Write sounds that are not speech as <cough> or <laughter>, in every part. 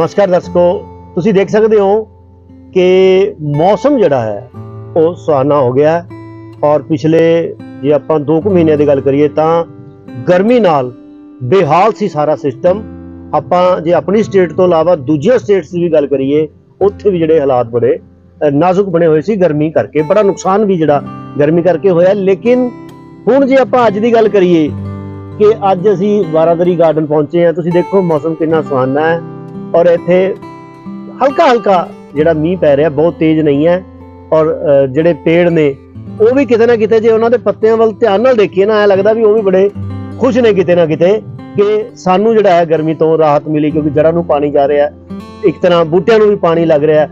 ਨਮਸਕਾਰ ਦਰਸ਼ਕੋ, ਤੁਸੀਂ ਦੇਖ ਸਕਦੇ ਹੋ ਕਿ ਮੌਸਮ ਜਿਹੜਾ ਹੈ, ਉਹ ਸੁਹਾਨਾ ਹੋ ਗਿਆ ਹੈ। ਔਰ ਪਿਛਲੇ ਜੇ ਆਪਾਂ 2 ਕੁ ਮਹੀਨਿਆਂ ਦੀ ਗੱਲ ਕਰੀਏ ਤਾਂ ਗਰਮੀ ਨਾਲ ਬੇਹਾਲ ਸੀ ਸਾਰਾ ਸਿਸਟਮ। ਆਪਾਂ ਜੇ ਆਪਣੀ ਸਟੇਟ ਤੋਂ ਇਲਾਵਾ ਦੂਜੀਆਂ ਸਟੇਟਸ ਦੀ ਵੀ ਗੱਲ ਕਰੀਏ, ਉੱਥੇ ਵੀ ਜਿਹੜੇ ਹਾਲਾਤ ਬੜੇ ਨਾਜ਼ੁਕ ਬਣੇ ਹੋਏ ਸੀ ਗਰਮੀ ਕਰਕੇ। ਬੜਾ ਨੁਕਸਾਨ ਵੀ ਜਿਹੜਾ ਗਰਮੀ ਕਰਕੇ ਹੋਇਆ। ਲੇਕਿਨ ਹੁਣ ਜੇ ਆਪਾਂ ਅੱਜ ਦੀ ਗੱਲ ਕਰੀਏ ਕਿ ਅੱਜ ਅਸੀਂ ਬਾਰਾਦਰੀ ਗਾਰਡਨ ਪਹੁੰਚੇ ਹਾਂ, ਤੁਸੀਂ ਦੇਖੋ ਮੌਸਮ ਕਿੰਨਾ ਸੁਹਾਨਾ ਹੈ। ਔਰ ਇੱਥੇ ਹਲਕਾ ਹਲਕਾ ਜਿਹੜਾ ਮੀਂਹ ਪੈ ਰਿਹਾ, ਬਹੁਤ ਤੇਜ਼ ਨਹੀਂ ਹੈ ਔਰ ਜਿਹੜੇ ਪੇੜ ਨੇ, ਉਹ ਵੀ ਕਿਤੇ ਨਾ ਕਿਤੇ ਜੇ ਉਹਨਾਂ ਦੇ ਪੱਤਿਆਂ ਵੱਲ ਧਿਆਨ ਨਾਲ ਦੇਖੀਏ ਨਾ, ਐ ਲੱਗਦਾ ਵੀ ਉਹ ਵੀ ਬੜੇ ਖੁਸ਼ ਨੇ ਕਿਤੇ ਨਾ ਕਿਤੇ ਕਿ ਸਾਨੂੰ ਜਿਹੜਾ ਹੈ ਗਰਮੀ ਤੋਂ ਰਾਹਤ ਮਿਲੀ ਕਿਉਂਕਿ ਜੜ੍ਹਾਂ ਨੂੰ ਪਾਣੀ ਜਾ ਰਿਹਾ ਇੱਕ ਤਰ੍ਹਾਂ ਬੂਟਿਆਂ ਨੂੰ ਵੀ ਪਾਣੀ ਲੱਗ ਰਿਹਾ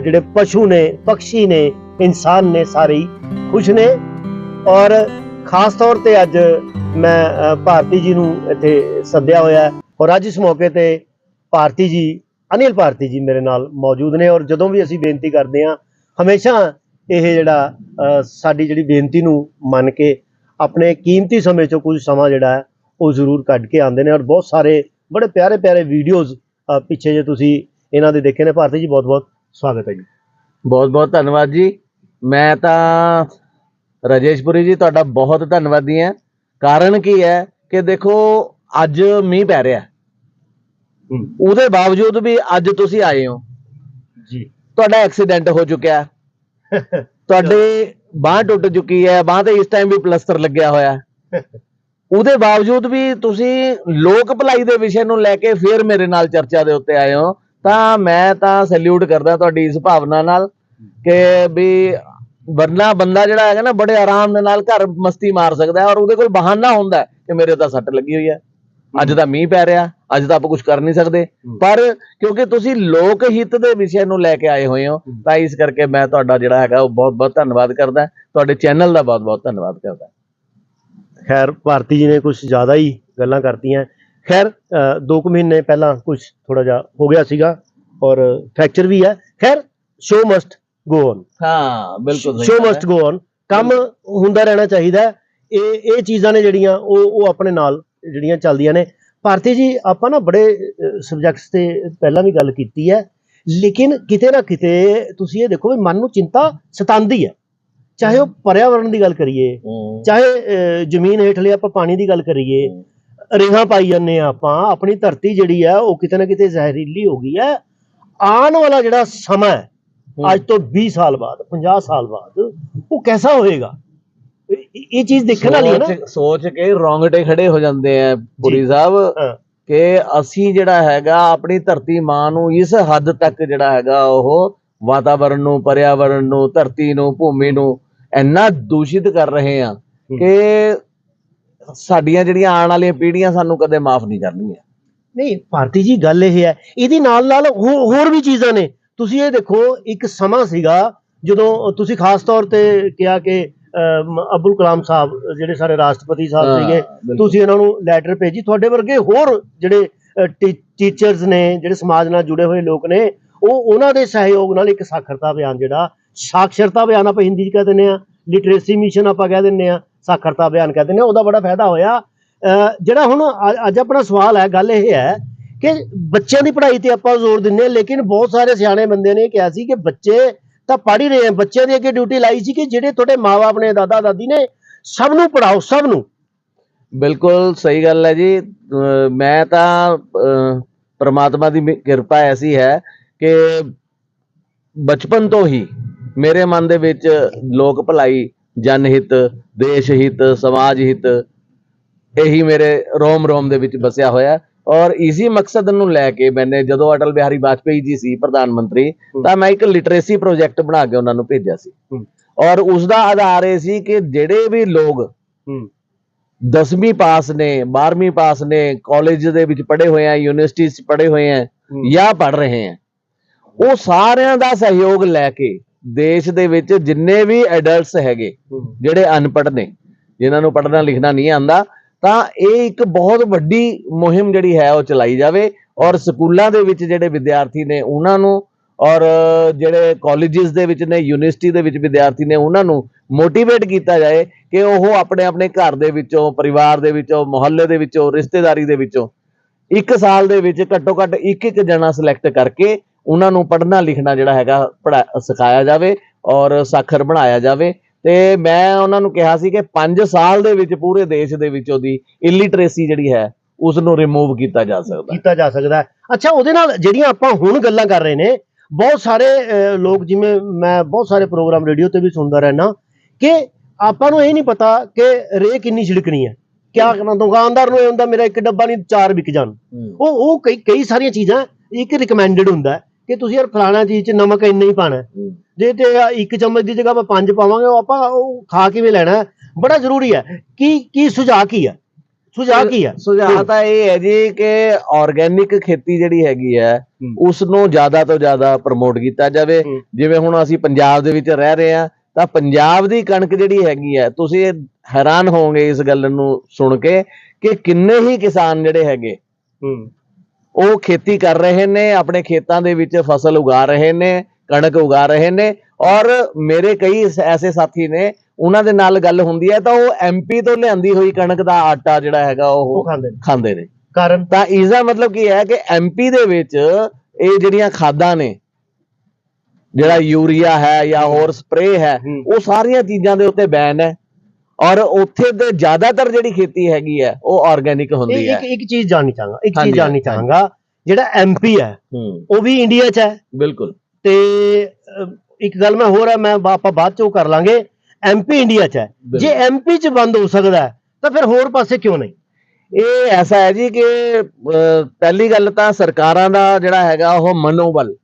ਜਿਹੜੇ ਪਸ਼ੂ ਨੇ ਪੰਛੀ ਨੇ, ਇਨਸਾਨ ਨੇ ਸਾਰੇ ਖੁਸ਼ ਨੇ ਔਰ ਖਾਸ ਤੌਰ ਤੇ ਅੱਜ ਮੈਂ ਭਾਰਤੀ ਜੀ ਨੂੰ ਇੱਥੇ ਸੱਦਿਆ ਹੋਇਆ ਔਰ ਅੱਜ ਇਸ ਮੌਕੇ ਤੇ ਭਾਰਤੀ ਜੀ, ਅਨਿਲ ਭਾਰਤੀ ਜੀ ਮੇਰੇ ਨਾਲ ਮੌਜੂਦ ਨੇ ਔਰ ਜਦੋਂ ਵੀ ਅਸੀਂ ਬੇਨਤੀ ਕਰਦੇ ਹਾਂ, ਹਮੇਸ਼ਾ ਇਹ ਜਿਹੜਾ ਸਾਡੀ ਜਿਹੜੀ ਬੇਨਤੀ ਨੂੰ ਮੰਨ ਕੇ ਆਪਣੇ ਕੀਮਤੀ ਸਮੇਂ ਚੋਂ ਕੁਝ ਸਮਾਂ ਜਿਹੜਾ ਉਹ ਜ਼ਰੂਰ ਕੱਢ ਕੇ ਆਉਂਦੇ ਨੇ ਔਰ ਬਹੁਤ ਸਾਰੇ, ਬੜੇ ਪਿਆਰੇ ਪਿਆਰੇ ਵੀਡੀਓਜ਼ ਪਿੱਛੇ ਜੇ ਤੁਸੀਂ ਇਹਨਾਂ ਦੇ ਦੇਖੇ ਨੇ। ਭਾਰਤੀ ਜੀ, ਬਹੁਤ ਬਹੁਤ ਸਵਾਗਤ ਹੈ ਜੀ। ਬਹੁਤ ਬਹੁਤ ਧੰਨਵਾਦ ਜੀ। ਮੈਂ ਤਾਂ ਰਜੇਸ਼ਪੁਰੀ ਜੀ, ਤੁਹਾਡਾ ਬਹੁਤ ਧੰਨਵਾਦੀ ਹਾਂ। ਕਾਰਨ ਕੀ ਹੈ ਕਿ ਦੇਖੋ, ਅੱਜ ਮੀਂਹ ਪੈ ਰਿਹਾ। ਉਹਦੇ ਬਾਵਜੂਦ ਵੀ ਅੱਜ ਤੁਸੀਂ ਆਏ ਹੋ। ਜੀ। ਤੁਹਾਡਾ ਐਕਸੀਡੈਂਟ ਹੋ ਚੁੱਕਿਆ। <laughs> ਤੁਹਾਡੇ ਬਾਹ ਟੁੱਟ ਚੁੱਕੀ ਹੈ। ਬਾਹ ਤੇ ਇਸ ਟਾਈਮ ਵੀ ਪਲਸਟਰ ਲੱਗਿਆ ਹੋਇਆ। <laughs> ਉਹਦੇ ਬਾਵਜੂਦ ਵੀ ਤੁਸੀਂ ਲੋਕ ਭਲਾਈ ਦੇ ਵਿਸ਼ੇ ਨੂੰ ਲੈ ਕੇ ਫਿਰ ਮੇਰੇ ਨਾਲ ਚਰਚਾ ਦੇ ਉੱਤੇ ਆਏ ਹੋ। ਤਾਂ ਮੈਂ ਤਾਂ ਸੈਲੂਟ ਕਰਦਾ ਤੁਹਾਡੀ ਇਸ ਭਾਵਨਾ ਨਾਲ ਕਿ ਵੀ ਵਰਨਾ ਬੰਦਾ ਜਿਹੜਾ ਹੈਗਾ ਨਾ ਬੜੇ ਆਰਾਮ ਦੇ ਨਾਲ ਘਰ ਮਸਤੀ ਮਾਰ ਸਕਦਾ ਔਰ ਉਹਦੇ ਕੋਲ ਬਹਾਨਾ ਹੁੰਦਾ ਕਿ ਮੇਰੇ ਤਾਂ ਸੱਟ ਲੱਗੀ ਹੋਈ ਹੈ। ਅੱਜ ਤਾਂ ਮੀਂਹ ਪੈ ਰਿਹਾ ਅੱਜ ਤਾਂ ਆਪਾਂ ਕੁਝ ਕਰ ਨਹੀਂ ਸਕਦੇ। ਪਰ ਕਿਉਂਕਿ ਤੁਸੀਂ ਲੋਕ ਹਿੱਤ ਦੇ ਵਿਸ਼ੇ ਨੂੰ ਲੈ ਕੇ ਆਏ ਹੋਏ ਹੋ ਤਾਂ ਇਸ ਕਰਕੇ ਮੈਂ ਤੁਹਾਡਾ ਜਿਹੜਾ ਹੈਗਾ ਉਹ ਬਹੁਤ ਬਹੁਤ ਧੰਨਵਾਦ ਕਰਦਾ। ਤੁਹਾਡੇ ਚੈਨਲ ਦਾ ਬਹੁਤ ਬਹੁਤ ਧੰਨਵਾਦ ਕਰਦਾ। ਖੈਰ ਭਾਰਤੀ ਜੀ ਨੇ ਕੁਝ ਜ਼ਿਆਦਾ ਹੀ ਗੱਲਾਂ ਕਰਤੀਆਂ। ਖੈਰ 2 ਕੁ ਮਹੀਨੇ ਪਹਿਲਾਂ ਕੁਝ ਥੋੜਾ ਜਿਹਾ ਹੋ ਗਿਆ ਸੀਗਾ ਔਰ ਫ੍ਰੈਕਚਰ ਵੀ ਹੈ। ਖੈਰ ਸ਼ੋ ਮਸਟ ਗੋ ਔਨ ਹਾਂ ਬਿਲਕੁਲ ਸਹੀ ਸ਼ੋ। ਮਸਟ ਗੋ ਔਨ ਕੰਮ ਹੁੰਦਾ ਰਹਿਣਾ ਚਾਹੀਦਾ। ਇਹ ਇਹ ਚੀਜ਼ਾਂ ਨੇ ਜਿਹੜੀਆਂ ਉਹ ਉਹ ਆਪਣੇ ਨਾਲ ਜਿਹੜੀਆਂ ਚੱਲਦੀਆਂ ਨੇ। ਭਾਰਤੀ ਜੀ ਆਪਾਂ ਨਾ ਬੜੇ ਸਬਜੈਕਟਸ ਤੇ ਪਹਿਲਾਂ ਵੀ ਗੱਲ ਕੀਤੀ ਹੈ। ਲੇਕਿਨ ਕਿਤੇ ਨਾ ਕਿਤੇ ਤੁਸੀਂ ਇਹ ਦੇਖੋ ਵੀ ਮਨ ਨੂੰ ਚਿੰਤਾ ਸਤਾਉਂਦੀ ਹੈ। ਚਾਹੇ ਉਹ ਪਰਿਆਵਰਣ ਦੀ ਗੱਲ ਕਰੀਏ ਹੂੰ। ਚਾਹੇ ਜ਼ਮੀਨ ਹੇਠਲੇ ਆਪਾਂ ਪਾਣੀ ਦੀ ਗੱਲ ਕਰੀਏ ਰੇਹਾਂ ਪਾਈ ਜਾਂਦੇ ਆ ਆਪਾਂ ਆਪਣੀ ਧਰਤੀ ਜਿਹੜੀ ਆ ਉਹ ਕਿਤੇ ਨਾ ਕਿਤੇ ਜ਼ਹਿਰੀਲੀ ਹੋ ਗਈ ਹੈ। ਆਉਣ ਵਾਲਾ ਜਿਹੜਾ ਸਮਾਂ ਹੈ ਅੱਜ ਤੋਂ 20 ਸਾਲ ਬਾਅਦ 50 ਸਾਲ ਬਾਅਦ ਉਹ ਕੈਸਾ ਹੋਏਗਾ? ਇਹ- ਚੀਜ਼ ਦੇਖਣ ਵਾਲੀ ਹੈ ਨਾ। ਸੋਚ- ਕੇ ਰੌਂਗਟੇ ਖੜੇ ਹੋ ਜਾਂਦੇ ਆ ਪੁਰੀ ਸਾਹਿਬ ਕਿ ਅਸੀਂ ਜਿਹੜਾ ਹੈਗਾ ਆਪਣੀ ਧਰਤੀ ਮਾਂ ਨੂੰ ਇਸ ਹੱਦ ਤੱਕ ਜਿਹੜਾ ਹੈਗਾ ਉਹ ਵਾਤਾਵਰਣ ਨੂੰ ਪਰਿਆਵਰਣ ਨੂੰ ਧਰਤੀ ਨੂੰ ਭੂਮੀ ਨੂੰ ਇੰਨਾ ਦੂਸ਼ਿਤ ਕਰ ਰਹੇ ਆ ਕਿ ਸਾਡੀਆਂ ਜਿਹੜੀਆਂ ਆਉਣ ਵਾਲੀਆਂ ਪੀੜ੍ਹੀਆਂ ਸਾਨੂੰ ਕਦੇ ਮਾਫ ਨਹੀਂ ਕਰਨਗੀਆਂ ਨਹੀਂ ਭਾਰਤੀ ਜੀ ਗੱਲ ਇਹ ਹੈ। ਇਹਦੀ ਨਾਲ ਨਾਲ ਹੋਰ ਵੀ ਚੀਜ਼ਾਂ ਨੇ। ਤੁਸੀਂ ਇਹ ਦੇਖੋ ਇੱਕ ਸਮਾਂ ਸੀਗਾ ਜਦੋਂ ਤੁਸੀਂ ਖਾਸ ਤੌਰ ਤੇ ਕਿਹਾ ਕਿ ਅਬੁਲ ਕਲਾਮ ਸਾਹਿਬ ਜਿਹੜੇ ਸਾਡੇ ਰਾਸ਼ਟਰਪਤੀ ਸਾਹਿਬ ਸੀਗੇ। ਤੁਸੀਂ ਇਹਨਾਂ ਨੂੰ ਲੈਟਰ ਭੇਜੀ ਤੁਹਾਡੇ ਵਰਗੇ ਹੋਰ ਜਿਹੜੇ ਟੀਚਰਸ ਨੇ ਜਿਹੜੇ ਸਮਾਜ ਨਾਲ ਜੁੜੇ ਹੋਏ ਲੋਕ ਨੇ ਉਹ ਉਹਨਾਂ ਦੇ ਸਹਿਯੋਗ ਨਾਲ ਇੱਕ ਸਾਖਰਤਾ ਅਭਿਆਨ ਜਿਹੜਾ ਸਾਖਰਤਾ ਅਭਿਆਨ ਆਪਾਂ ਹਿੰਦੀ 'ਚ ਕਹਿ ਦਿੰਦੇ ਆ ਲਿਟਰੇਸੀ ਮਿਸ਼ਨ ਆਪਾਂ ਕਹਿ ਦਿੰਦੇ ਆ ਸਾਖਰਤਾ ਅਭਿਆਨ ਕਹਿ ਦਿੰਦੇ ਆ ਉਹਦਾ ਬੜਾ ਫਾਇਦਾ ਹੋਇਆ ਜਿਹੜਾ ਹੁਣ ਅੱਜ ਆਪਣਾ ਸਵਾਲ ਹੈ ਗੱਲ ਇਹ ਹੈ ਕਿ ਬੱਚਿਆਂ ਦੀ ਪੜ੍ਹਾਈ ਤੇ ਆਪਾਂ ਜ਼ੋਰ ਦਿੰਦੇ ਹਾਂ ਲੇਕਿਨ ਬਹੁਤ ਸਾਰੇ ਸਿਆਣੇ ਬੰਦੇ ਨੇ ਕਿਹਾ ਸੀ ਕਿ ਬੱਚੇ ਤਾਂ ਪੜ੍ਹ ਹੀ ਰਹੇ ਆ। ਬੱਚਿਆਂ ਦੀ ਅੱਗੇ ਡਿਊਟੀ ਲਾਈ ਸੀ ਕਿ ਜਿਹੜੇ ਤੁਹਾਡੇ ਮਾਪੇ ਨੇ ਦਾਦਾ ਦਾਦੀ ਨੇ, ਸਭ ਨੂੰ ਪੜਾਓ ਸਭ ਨੂੰ। ਬਿਲਕੁਲ ਸਹੀ ਗੱਲ ਹੈ ਜੀ। ਮੈਂ ਤਾਂ ਪ੍ਰਮਾਤਮਾ ਦੀ ਕਿਰਪਾ ਐਸੀ ਹੈ ਕਿ ਬਚਪਨ ਤੋਂ ਹੀ ਮੇਰੇ ਮਨ ਦੇ ਵਿੱਚ ਲੋਕ ਭਲਾਈ, ਜਨ ਹਿੱਤ, ਦੇਸ਼ ਹਿੱਤ, ਸਮਾਜ ਹਿੱਤ, ਇਹੀ ਮੇਰੇ ਰੋਮ ਰੋਮ ਦੇ ਵਿੱਚ ਵਸਿਆ ਹੋਇਆ। ਔਰ ਇਸੇ ਮਕਸਦ ਨੂੰ ਲੈ ਕੇ ਮੈਨੇ ਜਦੋਂ ਅਟਲ ਬਿਹਾਰੀ ਵਾਜਪੇਈ ਜੀ ਸੀ ਪ੍ਰਧਾਨ ਮੰਤਰੀ ਤਾਂ ਮੈਂ ਇੱਕ ਲਿਟਰੇਸੀ ਪ੍ਰੋਜੈਕਟ ਬਣਾ ਕੇ ਉਹਨਾਂ ਨੂੰ ਭੇਜਿਆ ਸੀ। ਔਰ ਉਸ ਦਾ ਆਧਾਰ ਇਹ ਸੀ ਕਿ ਜਿਹੜੇ ਵੀ ਲੋਕ ਹੂੰ। 10ਵੀਂ ਪਾਸ ਨੇ 12ਵੀਂ ਪਾਸ ਨੇ ਕਾਲਜ ਦੇ ਵਿੱਚ ਪੜ੍ਹੇ ਹੋਏ ਆ ਯੂਨੀਵਰਸਿਟੀ 'ਚ ਪੜ੍ਹੇ ਹੋਏ ਆ ਜਾਂ ਪੜ੍ਹ ਰਹੇ ਆ ਉਹ ਸਾਰਿਆਂ ਦਾ ਸਹਿਯੋਗ ਲੈ ਕੇ ਦੇਸ਼ ਦੇ ਵਿੱਚ ਜਿੰਨੇ ਵੀ ਐਡਲਟਸ ਹੈਗੇ ਜਿਹੜੇ ਅਨਪੜ੍ਹ ਨੇ ਜਿਨ੍ਹਾਂ ਨੂੰ ਪੜ੍ਹਨਾ ਲਿਖਣਾ ਨਹੀਂ ਆਂਦਾ ਤਾਂ ਇਹ ਇੱਕ ਬਹੁਤ ਵੱਡੀ ਮੁਹਿੰਮ ਜਿਹੜੀ ਹੈ ਉਹ ਚਲਾਈ ਜਾਵੇ ਔਰ ਸਕੂਲਾਂ ਦੇ ਵਿੱਚ ਜਿਹੜੇ ਵਿਦਿਆਰਥੀ ਨੇ ਉਹਨਾਂ ਨੂੰ ਔਰ ਜਿਹੜੇ ਕਾਲਜਿਸ ਦੇ ਵਿੱਚ ਨੇ ਯੂਨੀਵਰਸਿਟੀ ਦੇ ਵਿੱਚ ਵਿਦਿਆਰਥੀ ਨੇ ਉਹਨਾਂ ਨੂੰ ਮੋਟੀਵੇਟ ਕੀਤਾ ਜਾਏ ਕਿ ਉਹ ਆਪਣੇ ਆਪਣੇ ਘਰ ਦੇ ਵਿੱਚੋਂ, ਪਰਿਵਾਰ ਦੇ ਵਿੱਚੋਂ, ਮੁਹੱਲੇ ਦੇ ਵਿੱਚੋਂ, ਰਿਸ਼ਤੇਦਾਰੀ ਦੇ ਵਿੱਚੋਂ ਇੱਕ ਸਾਲ ਦੇ ਵਿੱਚ ਘੱਟੋ ਘੱਟ ਇੱਕ ਇੱਕ ਜਣਾ ਸਿਲੈਕਟ ਕਰਕੇ ਉਹਨਾਂ ਨੂੰ ਪੜ੍ਹਨਾ ਲਿਖਣਾ ਜਿਹੜਾ ਹੈਗਾ ਪੜ੍ਹਾ, ਸਿਖਾਇਆ ਜਾਵੇ ਔਰ ਸਾਖਰ ਬਣਾਇਆ ਜਾਵੇ। ਤੇ ਮੈਂ ਉਹਨਾਂ ਨੂੰ ਕਿਹਾ ਸੀ ਕਿ 5 ਸਾਲ ਦੇ ਵਿੱਚ ਪੂਰੇ ਦੇਸ਼ ਦੇ ਵਿੱਚ ਉਹਦੀ ਇਲਿਟਰੇਸੀ ਜਿਹੜੀ ਹੈ ਉਸ ਨੂੰ ਰਿਮੂਵ ਕੀਤਾ ਜਾ ਸਕਦਾ ਕੀਤਾ ਜਾ ਸਕਦਾ ਅੱਛਾ ਉਹਦੇ ਨਾਲ ਜਿਹੜੀਆਂ ਆਪਾਂ ਹੁਣ ਗੱਲਾਂ ਕਰ ਰਹੇ ਨੇ ਬਹੁਤ ਸਾਰੇ ਲੋਕ ਜਿਵੇਂ ਮੈਂ ਬਹੁਤ ਸਾਰੇ ਪ੍ਰੋਗਰਾਮ ਰੇਡੀਓ ਤੇ ਵੀ ਸੁਣਦਾ ਰਹਿਣਾ ਕਿ ਆਪਾਂ ਨੂੰ ਇਹ ਨਹੀਂ ਪਤਾ ਕਿ ਰੇ ਕਿੰਨੀ ਛਿੜਕਣੀ ਹੈ। ਕਿਆ ਕਰਨਾ ਦੁਕਾਨਦਾਰ ਨੂੰ ਇਹ ਹੁੰਦਾ ਮੇਰਾ ਇੱਕ ਡੱਬਾ ਨਹੀਂ ਚਾਰ ਵਿਕ ਜਾਣ। ਉਹ ਉਹ ਕਈ ਕਈ ਸਾਰੀਆਂ ਚੀਜ਼ਾਂ ਇੱਕ ਰਿਕਮੈਂਡਡ ਹੁੰਦਾ ਕਿ ਤੁਸੀਂ ਯਾਰ ਫਲਾਣਾ ਚੀਜ਼ 'ਚ ਨਮਕ ਇੰਨਾ ਹੀ ਪਾਣਾ। ਜੇ ਤੇ ਇੱਕ ਚਮਚ ਦੀ ਜਗ੍ਹਾ ਆਪਾਂ ਪੰਜ ਪਾਵਾਂਗੇ ਉਹ ਆਪਾਂ ਉਹ ਖਾ ਕਿਵੇਂ ਲੈਣਾ? ਬੜਾ ਜ਼ਰੂਰੀ ਹੈ ਕੀ ਕੀ ਸੁਝਾਅ ਕੀ ਹੈ ਸੁਝਾਅ ਕੀ ਹੈ ਸੁਝਾਅ ਤਾਂ ਇਹ ਹੈ ਜੀ ਕਿ ਆਰਗੈਨਿਕ ਖੇਤੀ ਜਿਹੜੀ ਹੈਗੀ ਹੈ। ਉਸ ਨੂੰ ਜ਼ਿਆਦਾ ਤੋਂ ਜ਼ਿਆਦਾ ਪ੍ਰਮੋਟ ਕੀਤਾ ਜਾਵੇ। ਜਿਵੇਂ ਹੁਣ ਅਸੀਂ ਪੰਜਾਬ ਦੇ ਵਿੱਚ ਰਹਿ ਰਹੇ ਹਾਂ ਤਾਂ ਪੰਜਾਬ ਦੀ ਕਣਕ ਜਿਹੜੀ ਹੈਗੀ ਹੈ ਤੁਸੀਂ ਹੈਰਾਨ ਹੋਵੋਗੇ ਇਸ ਗੱਲ ਨੂੰ ਸੁਣ ਕੇ ਕਿ ਕਿੰਨੇ ਹੀ ਕਿਸਾਨ ਜਿਹੜੇ ਹੈਗੇ ਉਹ ਖੇਤੀ ਕਰ ਰਹੇ ਨੇ ਆਪਣੇ ਖੇਤਾਂ ਦੇ ਵਿੱਚ ਫਸਲ ਉਗਾ ਰਹੇ ਨੇ ਕਣਕ ਉਗਾ ਰਹੇ ਨੇ ਔਰ ਮੇਰੇ ਕਈ ਐਸ- ਸਾਥੀ ਨੇ ਉਹਨਾਂ ਦੇ ਨਾਲ ਗੱਲ ਹੁੰਦੀ ਹੈ ਤਾਂ ਉਹ ਐਮਪੀ ਤੋਂ ਲਿਆਂਦੀ ਹੋਈ ਕਣਕ ਦਾ ਆਟਾ ਜਿਹੜਾ ਹੈਗਾ ਉਹ ਖਾਂਦੇ ਨੇ। ਖਾਂਦੇ ਨੇ। ਕਾਰਨ? ਤਾਂ ਇਸ ਦਾ ਮਤਲਬ ਕੀ ਹੈ ਕਿ ਐਮਪੀ ਦੇ ਵਿੱਚ ਇਹ ਜਿਹੜੀਆਂ ਖਾਦਾਂ ਨੇ ਜਿਹੜਾ ਯੂਰੀਆ ਹੈ ਜਾਂ ਹੋਰ ਸਪਰੇ ਹੂੰ। ਉਹ ਸਾਰੀਆਂ ਚੀਜ਼ਾਂ ਦੇ ਉੱਤੇ ਬੈਨ ਹੈ। ਔਰ ਉੱਥੇ ਤੇ ਜ਼ਿਆਦਾਤਰ ਜਿਹੜੀ ਖੇਤੀ ਹੈਗੀ ਹੈ ਉਹ ਆਰਗੈਨਿਕ ਹੁੰਦੀ ਹੈ ਇੱਕ ਇੱਕ ਚੀਜ਼ ਜਾਣਨੀ ਚਾਹਾਂਗਾ ਇੱਕ ਚੀਜ਼ ਜਾਣਨੀ। ਚਾਹਾਂਗਾ ਜਿਹੜਾ ਐਮਪੀ ਹੈ ਉਹ ਵੀ ਇੰਡੀਆ 'ਚ ਹੈ। ਬਿਲਕੁਲ। ਤੇ ਇੱਕ ਗੱਲ ਮੈਂ ਹੋਰ ਹੈ ਮੈਂ ਆਪਾਂ ਬਾਅਦ 'ਚ ਉਹ ਕਰ ਲਾਂਗੇ। ਐਮਪੀ ਇੰਡੀਆ 'ਚ ਹੈ। ਜੇ। ਐਮਪੀ 'ਚ ਬੰਦ ਹੋ ਸਕਦਾ ਤਾਂ ਫਿਰ ਹੋਰ ਪਾਸੇ ਕਿਉਂ ਨਹੀਂ? ਇਹ ਐਸਾ ਹੈ ਜੀ ਕਿ ਪਹਿਲੀ ਗੱਲ ਤਾਂ ਸਰਕਾਰਾਂ ਦਾ ਜਿਹੜਾ ਹੈਗਾ ਉਹ ਮਨੋਬਲ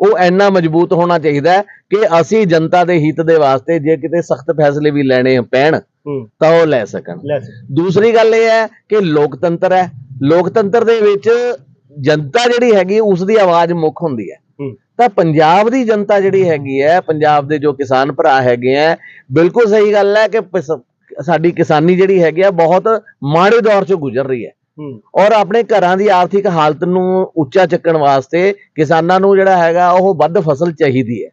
ਉਹ ਇੰਨਾ ਮਜ਼ਬੂਤ ਹੋਣਾ ਚਾਹੀਦਾ ਕਿ ਅਸੀਂ ਜਨਤਾ ਦੇ ਹਿੱਤ ਦੇ ਵਾਸਤੇ ਜੇ ਕਿਤੇ ਸਖਤ ਫੈਸਲੇ ਵੀ ਲੈਣੇ ਪੈਣ ਤਾਂ ਉਹ ਲੈ ਸਕਣ। ਦੂਸਰੀ ਗੱਲ ਇਹ ਹੈ ਕਿ ਲੋਕਤੰਤਰ ਹੈ। ਲੋਕਤੰਤਰ ਦੇ ਵਿੱਚ ਜਨਤਾ ਜਿਹੜੀ ਹੈਗੀ ਉਸ ਦੀ ਆਵਾਜ਼ ਮੁੱਖ ਹੁੰਦੀ ਹੈ। ਤਾਂ ਪੰਜਾਬ ਦੀ ਜਨਤਾ ਜਿਹੜੀ ਹੈਗੀ ਹੈ ਪੰਜਾਬ ਦੇ ਜੋ ਕਿਸਾਨ ਭਰਾ ਹੈਗੇ ਆ ਬਿਲਕੁਲ ਸਹੀ ਗੱਲ ਹੈ ਕਿ ਸਾਡੀ ਕਿਸਾਨੀ ਜਿਹੜੀ ਹੈਗੀ ਆ ਬਹੁਤ ਮਾੜੇ ਦੌਰ ਚੋਂ ਗੁਜ਼ਰ ਰਹੀ ਹੂੰ। ਔਰ ਆਪਣੇ ਘਰਾਂ ਦੀ ਆਰਥਿਕ ਹਾਲਤ ਨੂੰ ਉੱਚਾ ਚੱਕਣ ਵਾਸਤੇ ਕਿਸਾਨਾਂ ਨੂੰ ਜਿਹੜਾ ਹੈਗਾ ਉਹ ਵੱਧ ਫਸਲ ਚਾਹੀਦੀ ਹੈ।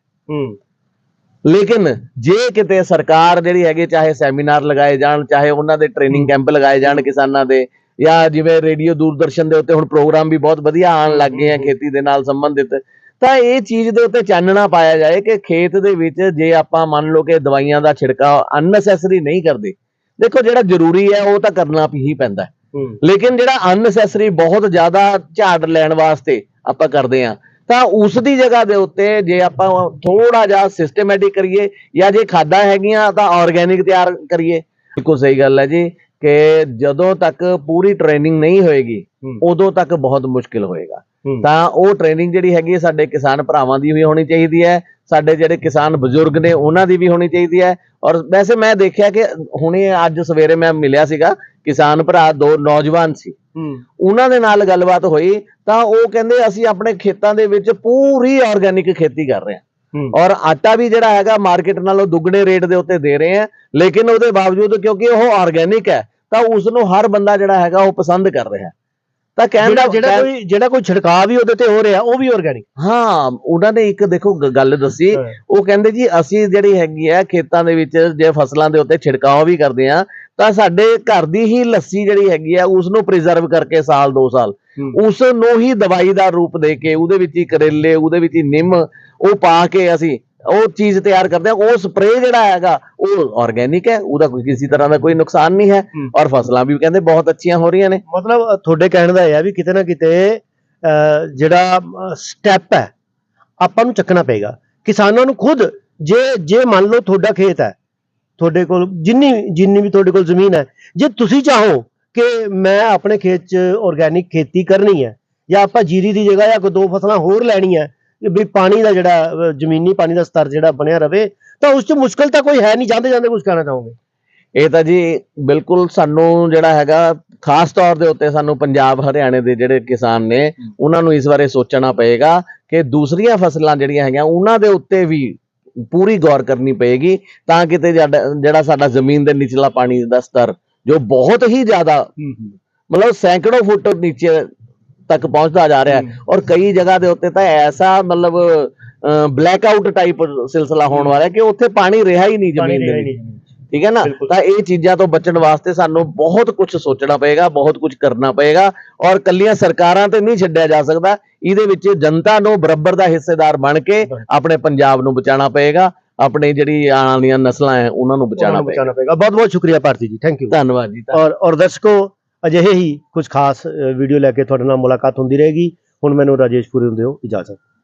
ਲੇਕਿਨ ਜੇ ਕਿਤੇ ਸਰਕਾਰ ਜਿਹੜੀ ਹੈਗੀ ਚਾਹੇ ਸੈਮੀਨਾਰ ਲਗਾਏ ਜਾਣ ਚਾਹੇ ਉਹਨਾਂ ਦੇ ਟ੍ਰੇਨਿੰਗ ਕੈਂਪ ਲਗਾਏ ਜਾਣ ਕਿਸਾਨਾਂ ਦੇ ਜਾਂ ਜਿਵੇਂ ਰੇਡੀਓ ਦੂਰਦਰਸ਼ਨ ਦੇ ਉੱਤੇ ਹੁਣ ਪ੍ਰੋਗਰਾਮ ਵੀ ਬਹੁਤ ਵਧੀਆ ਆਉਣ ਲੱਗ ਗਏ ਆ ਖੇਤੀ ਦੇ ਨਾਲ ਸੰਬੰਧਿਤ ਤਾਂ ਇਹ ਚੀਜ਼ ਦੇ ਉੱਤੇ ਚਾਨਣਾ ਪਾਇਆ ਜਾਏ ਕਿ ਖੇਤ ਦੇ ਵਿੱਚ ਜੇ ਆਪਾਂ ਮੰਨ ਲਓ ਕਿ ਦਵਾਈਆਂ ਦਾ ਛਿੜਕਾਅ ਅਨਨੈਸੈਸਰੀ ਨਹੀਂ ਕਰਦੇ ਦੇਖੋ ਜਿਹੜਾ ਜ਼ਰੂਰੀ ਹੈ ਉਹ ਤਾਂ ਕਰਨਾ ਹੀ ਪੈਂਦਾ ਹੂੰ। ਲੇਕਿਨ ਜਿਹੜਾ ਅਨਨੈਸੈਸਰੀ ਬਹੁਤ ਜ਼ਿਆਦਾ ਝਾੜ ਲੈਣ ਵਾਸਤੇ ਆਪਾਂ ਕਰਦੇ ਆ ਤਾਂ ਉਸ ਦੀ ਜਗ੍ਹਾ ਦੇ ਉੱਤੇ ਜੇ ਆਪਾਂ ਥੋੜਾ ਜਿਹਾ ਸਿਸਟਮੈਟਿਕ ਕਰੀਏ ਜਾਂ ਜੇ ਖਾਦਾਂ ਹੈਗੀਆਂ ਤਾਂ ਆਰਗੈਨਿਕ ਤਿਆਰ ਕਰੀਏ। ਬਿਲਕੁਲ ਸਹੀ ਗੱਲ ਹੈ ਜੀ ਕਿ ਜਦੋਂ ਤੱਕ ਪੂਰੀ ਟ੍ਰੇਨਿੰਗ ਨਹੀਂ ਹੋਏਗੀ। ਉਦੋਂ ਤੱਕ ਬਹੁਤ ਮੁਸ਼ਕਿਲ ਹੋਏਗਾ। ਤਾਂ ਉਹ ਟ੍ਰੇਨਿੰਗ ਜਿਹੜੀ ਹੈਗੀ ਹੈ ਸਾਡੇ ਕਿਸਾਨ ਭਰਾਵਾਂ ਦੀ ਵੀ ਹੋਣੀ ਚਾਹੀਦੀ ਹੈ ਸਾਡੇ ਜਿਹੜੇ ਕਿਸਾਨ ਬਜ਼ੁਰਗ ਨੇ ਉਹਨਾਂ ਦੀ ਵੀ ਹੋਣੀ ਚਾਹੀਦੀ ਹੈ। ਔਰ ਵੈਸੇ ਮੈਂ ਦੇਖਿਆ ਕਿ ਹੁਣੇ ਅੱਜ ਸਵੇਰੇ ਮੈਂ ਮਿਲਿਆ ਸੀਗਾ ਕਿਸਾਨ ਭਰਾ ਦੋ ਨੌਜਵਾਨ ਸੀ। ਹੂੰ। ਉਹਨਾਂ ਦੇ ਨਾਲ ਗੱਲਬਾਤ ਹੋਈ ਤਾਂ ਉਹ ਕਹਿੰਦੇ ਅਸੀਂ ਆਪਣੇ ਖੇਤਾਂ ਦੇ ਵਿੱਚ ਪੂਰੀ ਆਰਗੈਨਿਕ ਖੇਤੀ ਕਰ ਰਹੇ ਹਾਂ। ਹੂੰ। ਔਰ ਆਟਾ ਵੀ ਜਿਹੜਾ ਹੈਗਾ ਮਾਰਕੀਟ ਨਾਲੋਂ ਦੁੱਗਣੇ ਰੇਟ ਦੇ ਉੱਤੇ ਦੇ ਰਹੇ ਆ ਲੇਕਿਨ ਉਹਦੇ ਬਾਵਜੂਦ ਕਿਉਂਕਿ ਉਹ ਆਰਗੈਨਿਕ ਹੈ ਤਾਂ ਉਸ ਨੂੰ ਹਰ ਬੰਦਾ ਜਿਹੜਾ ਹੈਗਾ ਉਹ ਪਸੰਦ ਕਰ ਰਿਹਾ ਹੈ। ਤਾਂ ਕਹਿਣ ਦਾ ਜਿਹੜਾ ਕੋਈ ਜਿਹੜਾ ਕੋਈ ਛਿੜਕਾਅ ਵੀ ਉਹਦੇ ਤੇ ਹੋ ਰਿਹਾ ਉਹ ਵੀ ਆਰਗੈਨਿਕ ਹਾਂ ਉਹਨਾਂ ਨੇ ਇੱਕ ਦੇਖੋ ਗੱਲ ਦੱਸੀ। ਉਹ ਕਹਿੰਦੇ ਜੀ ਅਸੀਂ ਜਿਹੜੀ ਹੈਗੀ ਆ ਖੇਤਾਂ ਦੇ ਵਿੱਚ ਜੇ ਫਸਲਾਂ ਦੇ ਉੱਤੇ ਛਿੜਕਾਅ ਵੀ ਕਰਦੇ ਆ ਤਾਂ ਸਾਡੇ ਘਰ ਦੀ ਹੀ ਲੱਸੀ ਜਿਹੜੀ ਹੈਗੀ ਆ ਉਸ ਨੂੰ ਪ੍ਰੀਜ਼ਰਵ ਕਰਕੇ ਸਾਲ 2 ਸਾਲ। ਉਸ ਨੂੰ ਹੀ ਦਵਾਈ ਦਾ ਰੂਪ ਦੇ ਕੇ ਉਹਦੇ ਵਿੱਚ ਹੀ ਕਰੇਲੇ ਉਹਦੇ ਵਿੱਚ ਹੀ ਨਿੰਮ ਉਹ ਪਾ ਕੇ ਅਸੀਂ ਉਹ ਚੀਜ਼ ਤਿਆਰ ਕਰਦੇ ਆ ਉਹ ਸਪਰੇਅ ਜਿਹੜਾ ਹੈਗਾ ਉਹ ਆਰਗੈਨਿਕ ਹੈ ਉਹਦਾ ਕੋਈ ਕਿਸੇ ਤਰ੍ਹਾਂ ਦਾ ਕੋਈ ਨੁਕਸਾਨ ਨਹੀਂ ਹੈ ਹੂੰ। ਔਰ ਫਸਲਾਂ ਵੀ ਕਹਿੰਦੇ ਬਹੁਤ ਅੱਛੀਆਂ ਹੋ ਰਹੀਆਂ ਨੇ ਮਤਲਬ ਤੁਹਾਡੇ ਕਹਿਣ ਦਾ ਇਹ ਹੈ ਵੀ ਕਿਤੇ ਨਾ ਕਿਤੇ ਜਿਹੜਾ ਸਟੈਪ ਹੈ ਆਪਾਂ ਨੂੰ ਚੱਕਣਾ ਪਏਗਾ ਕਿਸਾਨਾਂ ਨੂੰ ਖੁਦ ਜੇ ਜੇ ਮੰਨ ਲਓ ਤੁਹਾਡਾ ਖੇਤ ਹੈ ਤੁਹਾਡੇ ਕੋਲ ਜਿੰਨੀ ਜਿੰਨੀ ਵੀ ਤੁਹਾਡੇ ਕੋਲ ਜ਼ਮੀਨ ਹੈ ਜੇ ਤੁਸੀਂ ਚਾਹੋ ਕਿ ਮੈਂ ਆਪਣੇ ਖੇਤ 'ਚ ਆਰਗੈਨਿਕ ਖੇਤੀ ਕਰਨੀ ਹੈ ਜਾਂ ਆਪਾਂ ਜੀਰੀ ਦੀ ਜਗ੍ਹਾ ਜਾਂ ਕੋਈ ਦੋ ਫਸਲਾਂ ਹੋਰ ਲੈਣੀਆਂ ਵੀ ਪਾਣੀ ਦਾ ਜਿਹੜਾ ਜ਼ਮੀਨੀ ਪਾਣੀ ਦਾ ਸਤਰ ਜਿਹੜਾ ਬਣਿਆ ਰਵੇ ਤਾਂ ਉਸ 'ਚ ਮੁਸ਼ਕਲ ਤਾਂ ਕੋਈ ਹੈ ਨਹੀਂ। ਜਾਂਦੇ ਜਾਂਦੇ ਕੁਝ ਕਹਿਣਾ ਚਾਹੋਗੇ? ਇਹ ਤਾਂ ਜੀ ਬਿਲਕੁਲ ਸਾਨੂੰ ਜਿਹੜਾ ਹੈਗਾ ਖਾਸ ਤੌਰ ਦੇ ਉੱਤੇ ਸਾਨੂੰ ਪੰਜਾਬ ਹਰਿਆਣੇ ਦੇ ਜਿਹੜੇ ਕਿਸਾਨ ਨੇ ਉਹਨਾਂ ਨੂੰ ਇਸ ਬਾਰੇ ਸੋਚਣਾ ਪਏਗਾ ਕਿ ਦੂਸਰੀਆਂ ਫਸਲਾਂ ਜਿਹੜੀਆਂ ਹੈਗੀਆਂ ਉਹਨਾਂ ਦੇ ਉੱਤੇ ਵੀ ਪੂਰੀ ਗੌਰ ਕਰਨੀ ਪਏਗੀ ਤਾਂ ਕਿਤੇ ਸਾਡਾ- ਜਿਹੜਾ ਸਾਡਾ ਜ਼ਮੀਨ ਦੇ ਨਿਚਲਾ ਪਾਣੀ ਦਾ ਸਤਰ ਜੋ ਬਹੁਤ ਹੀ ਜ਼ਿਆਦਾ ਮਤਲਬ ਸੈਂਕੜੋ ਫੁੱਟ ਨੀਚੇ ਤੱਕ ਪਹੁੰਚਦਾ ਜਾ ਰਿਹਾ ਹੈ। ਔਰ ਕਈ ਜਗ੍ਹਾ ਦੇ ਉੱਤੇ ਤਾਂ ਐਸਾ ਮਤਲਬ ਬਲੈਕ ਆਊਟ ਟਾਈਪ ਸਿਲਸਿਲਾ ਹੋਣ ਵਾਲਾ ਹੈ ਕਿ ਉੱਥੇ ਪਾਣੀ ਰਿਹਾ ਹੀ ਨਹੀਂ ਜ਼ਮੀਨ ਦੇ ਵਿੱਚ। ਠੀਕ ਹੈ ਨਾ। ਤਾਂ ਇਹ ਚੀਜ਼ਾਂ ਤੋਂ ਬਚਣ ਵਾਸਤੇ ਸਾਨੂੰ ਬਹੁਤ ਕੁਝ ਸੋਚਣਾ ਪਏਗਾ ਬਹੁਤ ਕੁਝ ਕਰਨਾ ਪਏਗਾ। ਔਰ ਕੱਲੀਆਂ ਸਰਕਾਰਾਂ ਤੇ ਨਹੀਂ ਛੱਡਿਆ ਜਾ ਸਕਦਾ। ਇਹਦੇ ਵਿੱਚ ਜਨਤਾ ਨੂੰ ਬਰਾਬਰ ਦਾ ਹਿੱਸੇਦਾਰ ਬਣ ਕੇ ਆਪਣੇ ਪੰਜਾਬ ਨੂੰ ਬਚਾਉਣਾ ਪਏਗਾ। ਆਪਣੇ ਜਿਹੜੀ ਆਉਣ ਵਾਲੀਆਂ ਨਸਲਾਂ ਹੈ ਉਹਨਾਂ ਨੂੰ ਬਚਾਉਣਾ ਪਏਗਾ। ਬਹੁਤ ਬਹੁਤ ਸ਼ੁਕਰੀਆ ਭਾਰਤੀ ਜੀ। ਥੈਂਕ ਯੂ ਧੰਨਵਾਦ ਜੀ। ਔਰ ਔਰ ਦਰਸ਼ਕੋ ਅਜਿਹੇ ਹੀ ਕੁਝ ਖਾਸ ਵੀਡੀਓ ਲੈ ਕੇ ਤੁਹਾਡੇ ਨਾਲ ਮੁਲਾਕਾਤ ਹੁੰਦੀ ਰਹੇਗੀ। ਹੁਣ ਮੈਨੂੰ ਰਾਜੇਸ਼ ਪੁਰੀ ਹੁੰਦੇ ਹੋ ਇਜਾਜ਼ਤ।